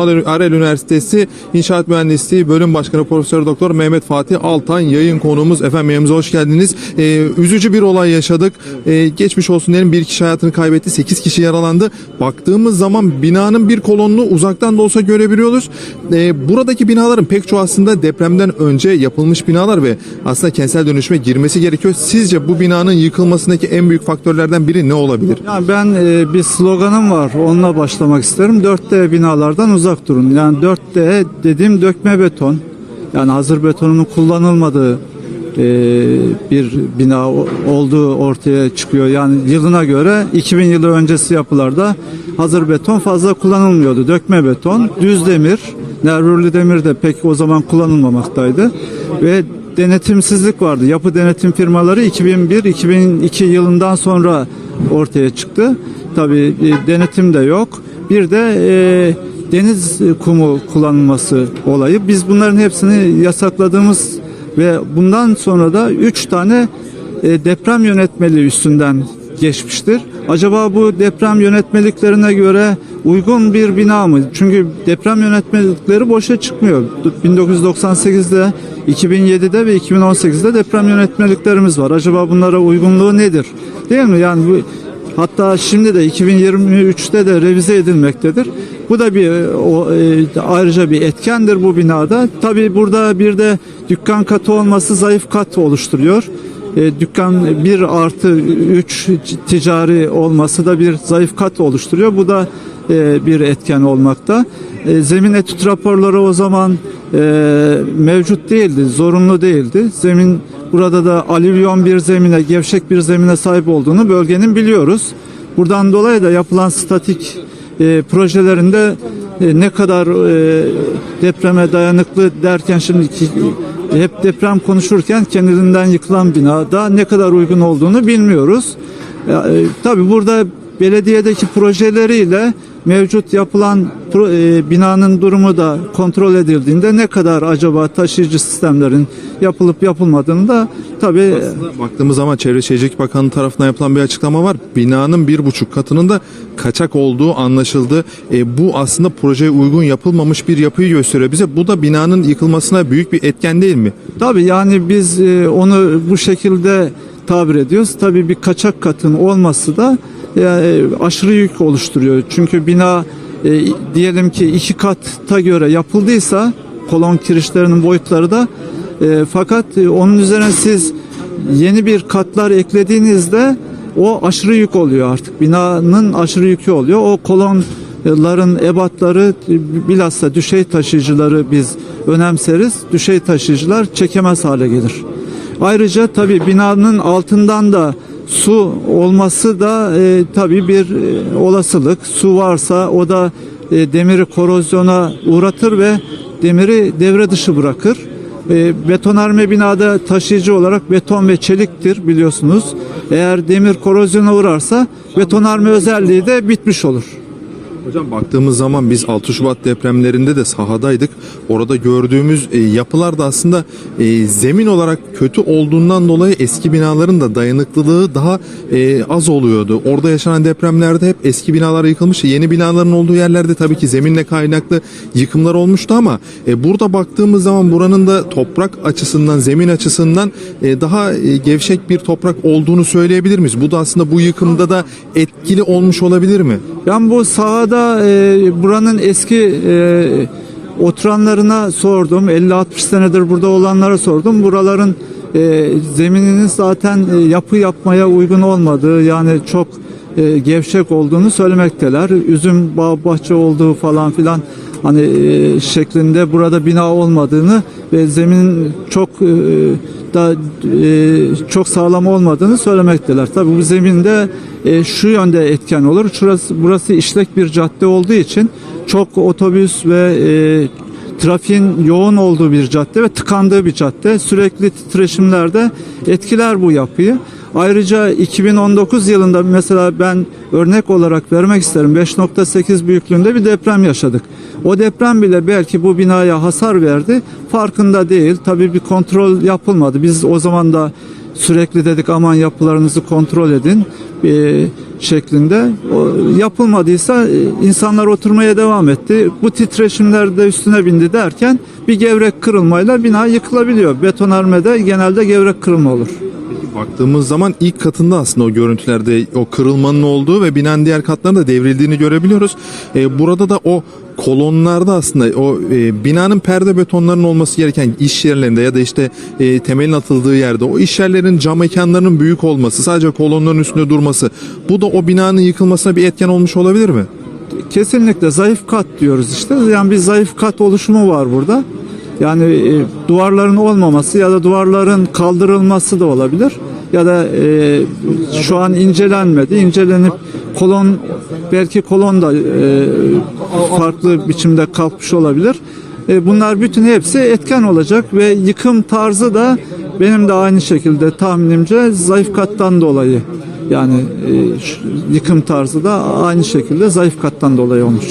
Arel Üniversitesi İnşaat Mühendisliği Bölüm Başkanı Profesör Doktor Mehmet Fatih Altan yayın konuğumuz. Efendim yayınımıza hoş geldiniz. Ee, üzücü bir olay yaşadık. Ee, geçmiş olsun diyelim bir kişi hayatını kaybetti. 8 kişi yaralandı. Baktığımız zaman binanın bir kolonunu uzaktan da olsa görebiliyoruz. Ee, buradaki binaların pek çoğu aslında depremden önce yapılmış binalar ve aslında kentsel dönüşüme girmesi gerekiyor. Sizce bu binanın yıkılmasındaki en büyük faktörlerden biri ne olabilir? Yani ben e, bir sloganım var. Onunla başlamak isterim. 4D binalardan uzak durun. Yani 4D dediğim dökme beton. Yani hazır betonun kullanılmadığı e, bir bina olduğu ortaya çıkıyor. Yani yılına göre 2000 yılı öncesi yapılarda hazır beton fazla kullanılmıyordu. Dökme beton, düz demir, nervürlü demir de pek o zaman kullanılmamaktaydı. Ve denetimsizlik vardı. Yapı denetim firmaları 2001-2002 yılından sonra ortaya çıktı. Tabii e, denetim de yok. Bir de e, deniz kumu kullanılması olayı. Biz bunların hepsini yasakladığımız ve bundan sonra da 3 tane e, deprem yönetmeliği üstünden geçmiştir. Acaba bu deprem yönetmeliklerine göre uygun bir bina mı? Çünkü deprem yönetmelikleri boşa çıkmıyor. 1998'de, 2007'de ve 2018'de deprem yönetmeliklerimiz var. Acaba bunlara uygunluğu nedir? Değil mi? Yani bu Hatta şimdi de 2023'te de revize edilmektedir. Bu da bir o, e, ayrıca bir etkendir bu binada. Tabii burada bir de dükkan katı olması zayıf kat oluşturuyor. E, dükkan 1 artı 3 ticari olması da bir zayıf kat oluşturuyor. Bu da e, bir etken olmakta. E, zemin etüt raporları o zaman e, mevcut değildi, zorunlu değildi. Zemin burada da alüvyon bir zemine, gevşek bir zemine sahip olduğunu bölgenin biliyoruz. Buradan dolayı da yapılan statik e, projelerinde e, ne kadar e, depreme dayanıklı derken şimdi ki- hep deprem konuşurken kendinden yıkılan binada ne kadar uygun olduğunu bilmiyoruz. Ya, e, tabii burada belediyedeki projeleriyle mevcut yapılan e, binanın durumu da kontrol edildiğinde ne kadar acaba taşıyıcı sistemlerin yapılıp yapılmadığını da tabii Baktığımız zaman Çevre Şehircilik Bakanlığı tarafından yapılan bir açıklama var. Binanın bir buçuk katının da kaçak olduğu anlaşıldı. E, bu aslında projeye uygun yapılmamış bir yapıyı gösteriyor bize. Bu da binanın yıkılmasına büyük bir etken değil mi? Tabii yani biz e, onu bu şekilde tabir ediyoruz. Tabii bir kaçak katın olması da e, aşırı yük oluşturuyor. Çünkü bina e, diyelim ki iki katta göre yapıldıysa kolon kirişlerinin boyutları da e, fakat e, onun üzerine siz yeni bir katlar eklediğinizde o aşırı yük oluyor artık. Binanın aşırı yükü oluyor. O kolonların ebatları bilhassa düşey taşıyıcıları biz önemseriz. Düşey taşıyıcılar çekemez hale gelir. Ayrıca tabii binanın altından da su olması da e, tabii bir e, olasılık. Su varsa o da e, demiri korozyona uğratır ve demiri devre dışı bırakır. E, betonarme binada taşıyıcı olarak beton ve çeliktir biliyorsunuz. Eğer demir korozyona uğrarsa betonarme özelliği de bitmiş olur. Hocam baktığımız zaman biz 6 Şubat depremlerinde de sahadaydık. Orada gördüğümüz e, yapılar da aslında e, zemin olarak kötü olduğundan dolayı eski binaların da dayanıklılığı daha e, az oluyordu. Orada yaşanan depremlerde hep eski binalar yıkılmış. Yeni binaların olduğu yerlerde tabii ki zeminle kaynaklı yıkımlar olmuştu ama e, burada baktığımız zaman buranın da toprak açısından, zemin açısından e, daha e, gevşek bir toprak olduğunu söyleyebilir miyiz? Bu da aslında bu yıkımda da etkili olmuş olabilir mi? Ben bu sahada e, buranın eski e, oturanlarına sordum. 50-60 senedir burada olanlara sordum. Buraların e, zemininin zaten e, yapı yapmaya uygun olmadığı yani çok e, gevşek olduğunu söylemekteler. Üzüm bağ bahçe olduğu falan filan hani e, şeklinde burada bina olmadığını ve zeminin çok e, da e, çok sağlam olmadığını söylemekteler. Tabii bu zeminde e, şu yönde etken olur. Şurası burası işlek bir cadde olduğu için çok otobüs ve e, trafiğin yoğun olduğu bir cadde ve tıkandığı bir cadde. Sürekli titreşimlerde etkiler bu yapıyı. Ayrıca 2019 yılında mesela ben örnek olarak vermek isterim 5.8 büyüklüğünde bir deprem yaşadık. O deprem bile belki bu binaya hasar verdi. Farkında değil. Tabii bir kontrol yapılmadı. Biz o zaman da sürekli dedik aman yapılarınızı kontrol edin. e, şeklinde o, yapılmadıysa e, insanlar oturmaya devam etti. Bu titreşimler de üstüne bindi derken bir gevrek kırılmayla bina yıkılabiliyor. Betonarmede genelde gevrek kırılma olur. Baktığımız zaman ilk katında aslında o görüntülerde o kırılmanın olduğu ve binanın diğer katlarında devrildiğini görebiliyoruz. E, burada da o kolonlarda aslında o e, binanın perde betonlarının olması gereken iş yerlerinde ya da işte e, temelin atıldığı yerde o iş yerlerin cam mekanlarının büyük olması, sadece kolonların üstünde durması bu da o binanın yıkılmasına bir etken olmuş olabilir mi? Kesinlikle zayıf kat diyoruz işte. Yani bir zayıf kat oluşumu var burada. Yani e, duvarların olmaması ya da duvarların kaldırılması da olabilir. Ya da e, şu an incelenmedi. İncelenip kolon belki kolon da e, farklı biçimde kalkmış olabilir. E, bunlar bütün hepsi etken olacak ve yıkım tarzı da benim de aynı şekilde tahminimce zayıf kattan dolayı yani e, yıkım tarzı da aynı şekilde zayıf kattan dolayı olmuş.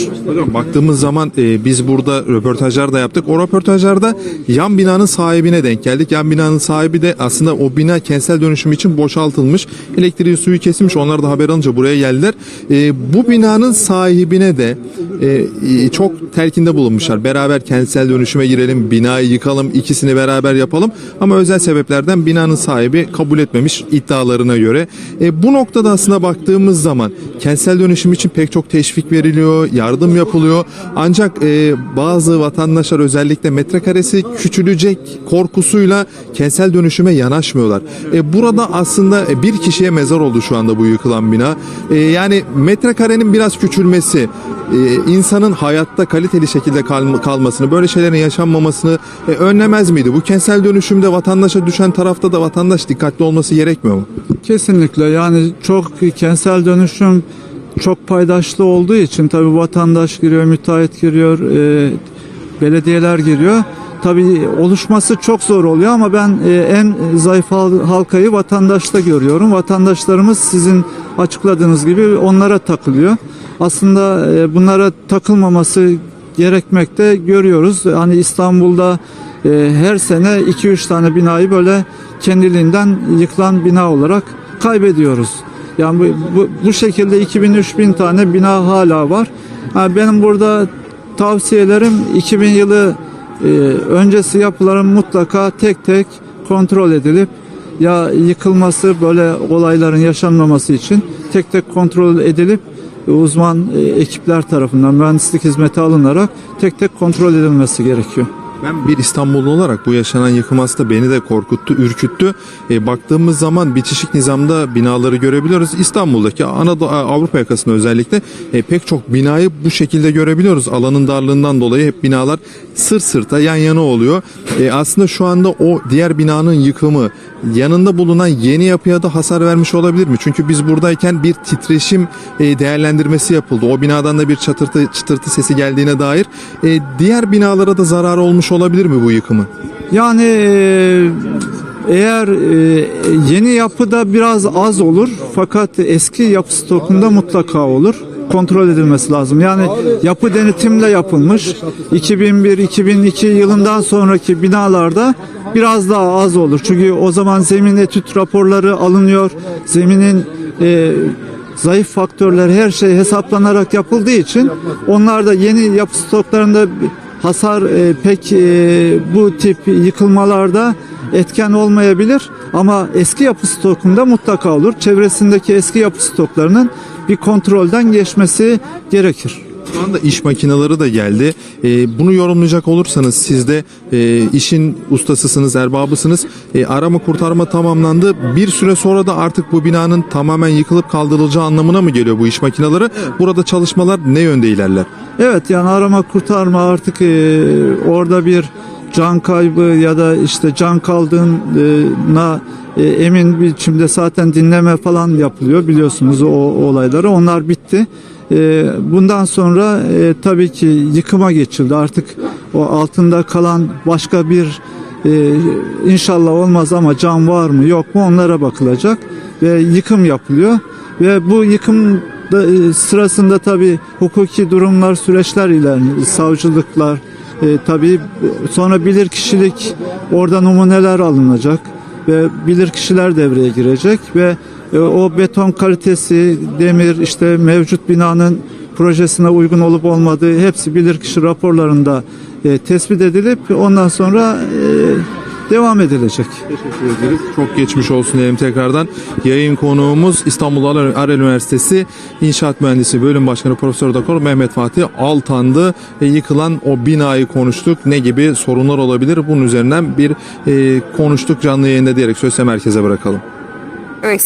Baktığımız zaman e, biz burada röportajlar da yaptık. O röportajlarda yan binanın sahibine denk geldik. Yan binanın sahibi de aslında o bina kentsel dönüşüm için boşaltılmış. Elektriği suyu kesilmiş. Onlar da haber alınca buraya geldiler. E, bu binanın sahibine de e, e, çok telkinde bulunmuşlar. Beraber kentsel dönüşüme girelim, binayı yıkalım, ikisini beraber yapalım. Ama özel sebeplerden binanın sahibi kabul etmemiş iddialarına göre. E, bu noktada aslında baktığımız zaman kentsel dönüşüm için pek çok teşvik veriliyor, yardım yapılıyor. Ancak e, bazı vatandaşlar özellikle metrekaresi küçülecek korkusuyla kentsel dönüşüme yanaşmıyorlar. E, burada aslında e, bir kişiye mezar oldu şu anda bu yıkılan bina. E, yani metrekarenin biraz küçülmesi, e, insanın hayatta kaliteli şekilde kal- kalmasını, böyle şeylerin yaşanmamasını e, önlemez miydi? Bu kentsel dönüşümde vatandaşa düşen tarafta da vatandaş dikkatli olması gerekmiyor mu? Kesinlikle yani çok kentsel dönüşüm çok paydaşlı olduğu için tabi vatandaş giriyor, müteahhit giriyor, e, belediyeler giriyor. Tabi oluşması çok zor oluyor ama ben e, en zayıf hal- halkayı vatandaşta görüyorum. Vatandaşlarımız sizin açıkladığınız gibi onlara takılıyor. Aslında e, bunlara takılmaması gerekmekte görüyoruz. Hani İstanbul'da e, her sene 2-3 tane binayı böyle kendiliğinden yıkılan bina olarak kaybediyoruz. Yani bu, bu, bu şekilde 2000-3000 tane bina hala var. Ha, benim burada tavsiyelerim 2000 yılı e, öncesi yapıların mutlaka tek tek kontrol edilip ya yıkılması böyle olayların yaşanmaması için tek tek kontrol edilip uzman e, ekipler tarafından mühendislik hizmeti alınarak tek tek kontrol edilmesi gerekiyor. Ben bir İstanbullu olarak bu yaşanan yıkım aslında beni de korkuttu, ürküttü. E, baktığımız zaman bitişik nizamda binaları görebiliyoruz. İstanbul'daki Anadolu Avrupa yakasında özellikle e, pek çok binayı bu şekilde görebiliyoruz. Alanın darlığından dolayı hep binalar sır sırta yan yana oluyor. E, aslında şu anda o diğer binanın yıkımı yanında bulunan yeni yapıya da hasar vermiş olabilir mi? Çünkü biz buradayken bir titreşim e, değerlendirmesi yapıldı. O binadan da bir çatırtı çıtırtı sesi geldiğine dair. E, diğer binalara da zarar olmuş olabilir mi bu yıkımın? Yani e, eğer e, yeni yapıda biraz az olur fakat eski yapı stokunda mutlaka olur. Kontrol edilmesi lazım. Yani yapı denetimle yapılmış 2001-2002 yılından sonraki binalarda biraz daha az olur. Çünkü o zaman zemin etüt raporları alınıyor. Zeminin e, zayıf faktörler her şey hesaplanarak yapıldığı için onlar da yeni yapı stoklarında hasar e, pek e, bu tip yıkılmalarda etken olmayabilir ama eski yapı stokunda mutlaka olur. Çevresindeki eski yapı stoklarının bir kontrolden geçmesi gerekir. Şu anda iş makineleri de geldi. E, bunu yorumlayacak olursanız siz de e, işin ustasısınız, erbabısınız. E, arama kurtarma tamamlandı. Bir süre sonra da artık bu binanın tamamen yıkılıp kaldırılacağı anlamına mı geliyor bu iş makineleri? Burada çalışmalar ne yönde ilerler? Evet yani arama kurtarma artık e, orada bir can kaybı ya da işte can kaldığına e, emin biçimde zaten dinleme falan yapılıyor biliyorsunuz o, o olayları onlar bitti. E, bundan sonra e, tabii ki yıkıma geçildi artık o altında kalan başka bir e, inşallah olmaz ama can var mı yok mu onlara bakılacak ve yıkım yapılıyor ve bu yıkım e, sırasında tabii hukuki durumlar, süreçler ilerliyor. Savcılıklar, e, tabii sonra bilir kişilik orada numuneler alınacak ve bilir kişiler devreye girecek ve o beton kalitesi, demir, işte mevcut binanın projesine uygun olup olmadığı hepsi bilirkişi raporlarında e, tespit edilip ondan sonra e, devam edilecek. Çok geçmiş olsun diyelim tekrardan. Yayın konuğumuz İstanbul Ar- Arel Üniversitesi İnşaat Mühendisi Bölüm Başkanı Profesör Doktor Mehmet Fatih Altan'dı. E, yıkılan o binayı konuştuk. Ne gibi sorunlar olabilir? Bunun üzerinden bir e, konuştuk canlı yayında diyerek sözü merkeze bırakalım. Evet